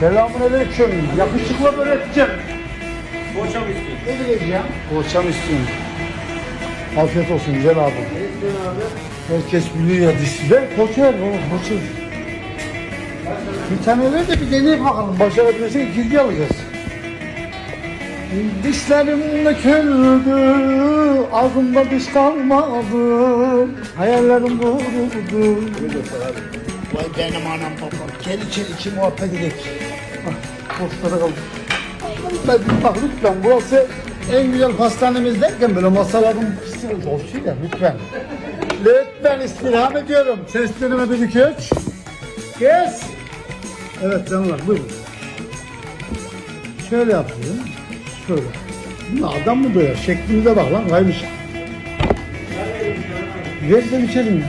Selamun aleyküm. Yakışıklı börekçim. Poğaça mı istiyorsun? Ne diyeceğim? Poğaçam istiyorum. Afiyet olsun güzel abi. Ne istiyorsun abi? Herkes biliyor ya dişi. Ver poğaça ver baba poğaça. Bir tane ver de bir deneyip bakalım. Başarabilirsek ikinci alacağız. Dişlerim döküldü, ağzımda diş kalmadı, hayallerim vuruldu. Vay benim anam babam, gel içeri iki muhabbet edelim. Postlara kaldım. Ben, bak lütfen burası en güzel pastanemiz derken böyle masaların pisi olsun ya lütfen. Lütfen istirham ediyorum. Seslerime bir iki üç. Kes. Evet canlar buyurun. Şöyle yapıyorum. Şöyle. Bu adam mı doyar? Şeklimize bak lan kaymış. Ver de içelim.